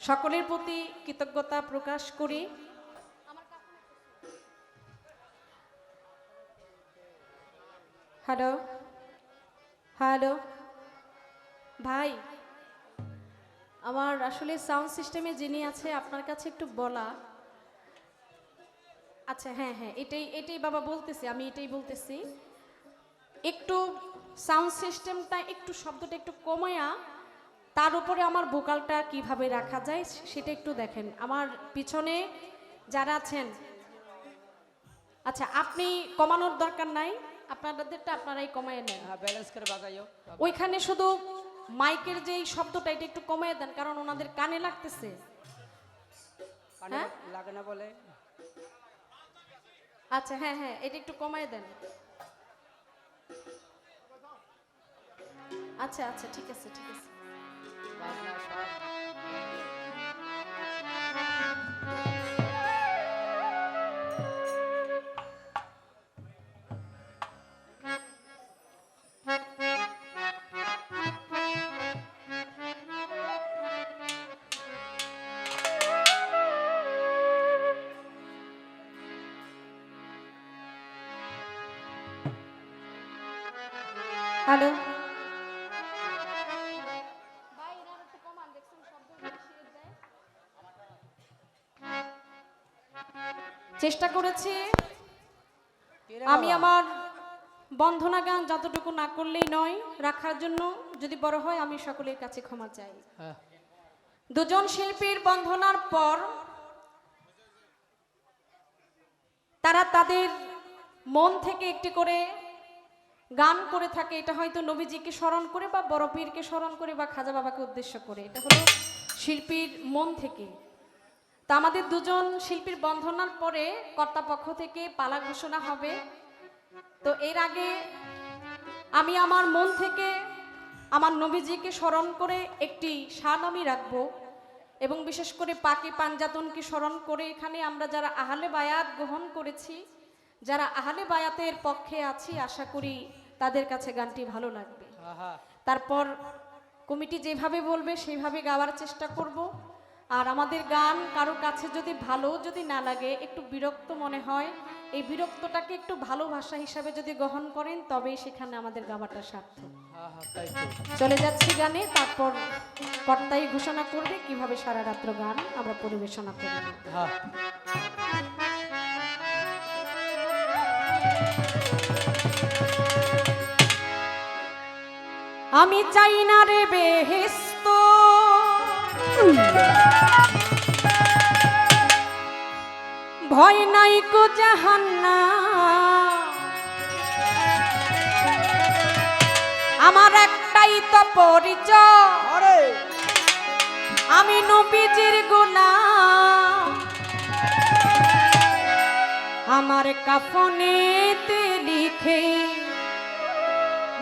সকলের প্রতি কৃতজ্ঞতা প্রকাশ করি। হ্যালো হ্যালো, ভাই, আমার আসলে সাউন্ড সিস্টেমে যিনি আছে, আপনার কাছে একটু বলা। আচ্ছা হ্যাঁ হ্যাঁ এটাই এটাই বাবা বলতেছি, আমি এটাই বলতেছি। একটু সাউন্ড সিস্টেমটা, একটু শব্দটা একটু কমায়া তার উপরে আমার বোকালটা কীভাবে রাখা যায় সেটা একটু দেখেন। আমার পিছনে যারা আছেন আচ্ছা আপনি কমানোর দরকার নাই। আপনাদেরটা আপনারাই কমায় নেন। ব্যালেন্স করে বাজাইও। ওইখানে শুধু মাইকের যে শব্দটা এটা একটু কমায় দেন কারণ ওনাদের কানে লাগতেছে। হ্যাঁ? লাগে না বলে। আচ্ছা হ্যাঁ হ্যাঁ এটা একটু কমায় দেন। আচ্ছা আচ্ছা ঠিক আছে ঠিক আছে। Hello. চেষ্টা করেছি। আমি আমার বন্ধনা গান যতটুকু না করলেই নয় রাখার জন্য যদি বড় হয় আমি সকলের কাছে ক্ষমা চাই। দুজন শিল্পীর বন্ধনার পর তারা তাদের মন থেকে একটি করে গান করে থাকে। এটা হয়তো নবীজিকে স্মরণ করে বা বড় পীরকে স্মরণ করে বা খাজা বাবাকে উদ্দেশ্য করে। এটা হলো শিল্পীর মন থেকে। তা আমাদের দুজন শিল্পীর বন্ধনার পরে কর্তাপক্ষ থেকে পালা ঘোষণা হবে। তো এর আগে আমি আমার মন থেকে আমার নবীজিকে স্মরণ করে একটি শান আমি রাখব এবং বিশেষ করে পাকি পাঞ্জাতনকে স্মরণ করে এখানে আমরা যারা আহলে বায়াত গ্রহণ করেছি যারা আহলে বায়াতের পক্ষে আছি আশা করি তাদের কাছে গানটি ভালো লাগবে। তারপর কমিটি যেভাবে বলবে সেইভাবে গাওয়ার চেষ্টা করব। আর আমাদের গান কারও কাছে যদি ভালো যদি না লাগে একটু বিরক্ত মনে হয় এই বিরক্তটাকে একটু ভালো ভাষা হিসাবে যদি গ্রহণ করেন তবেই সেখানে আমাদের গাওয়াটা সার্থ হ্যাঁ, হ্যাঁ, চলে যাচ্ছি গানে তারপর কর্তাই ঘোষণা করবে কীভাবে সারা রাত্র গান আমরা পরিবেশনা করব। হ্যাঁ। আমি চাই না রে বেহেস ভয় নাই কো জাহান্না। আমার একটাই তো পরিচয়। আমি নবীজির গোলাম। আমার কাফনেতে লিখে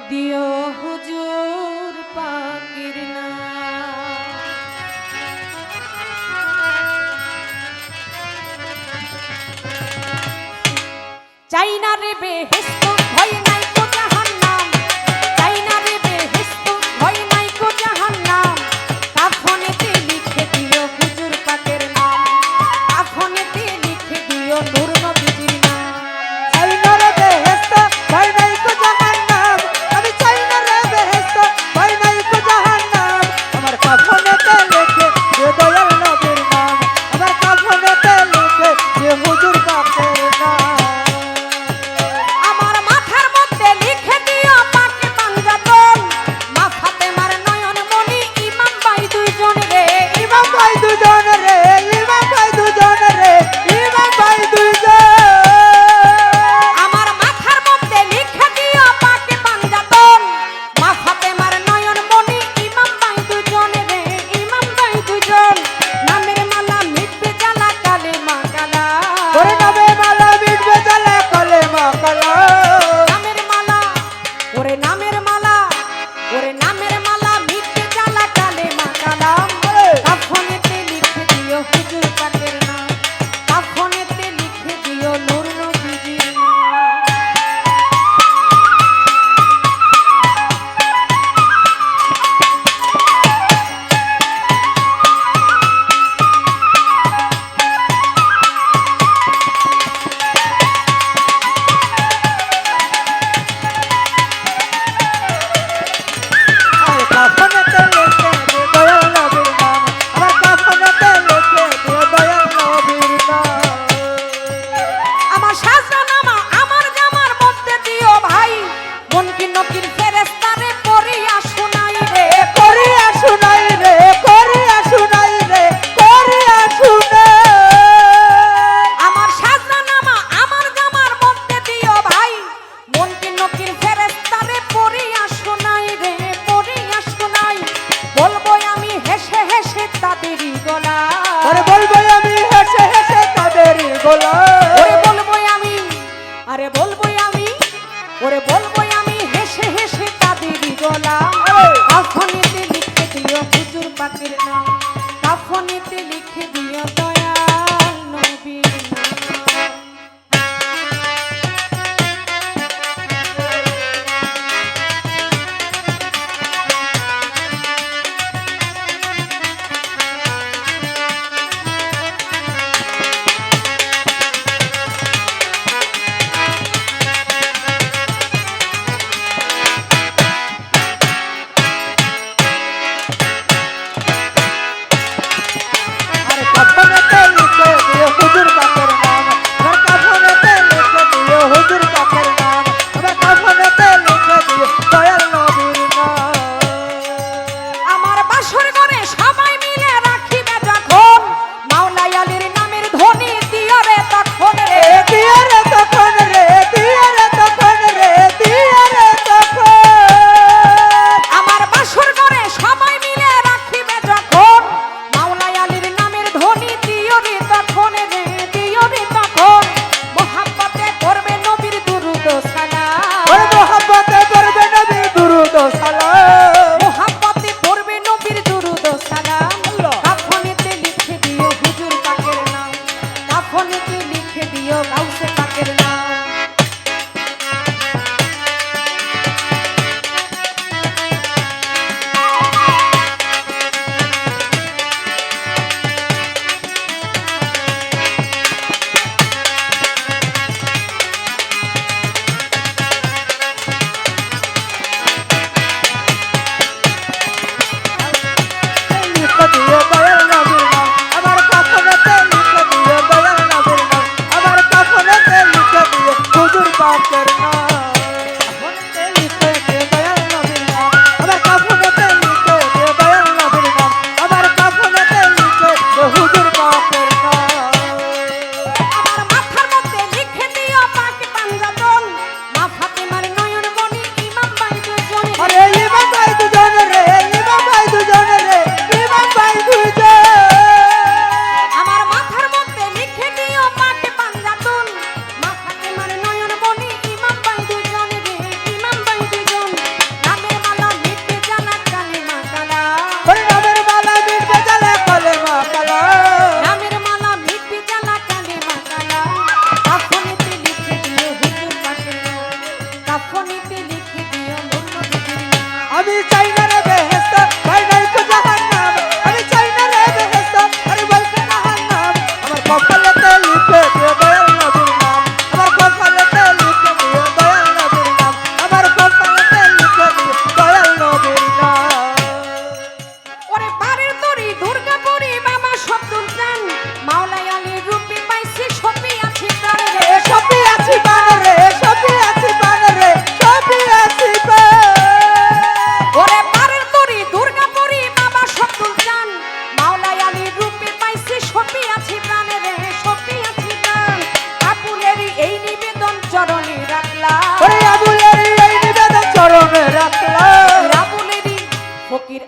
দিও হুজুর পাকির নাম। যাই না রে বেহেস্ত ভয় ফকির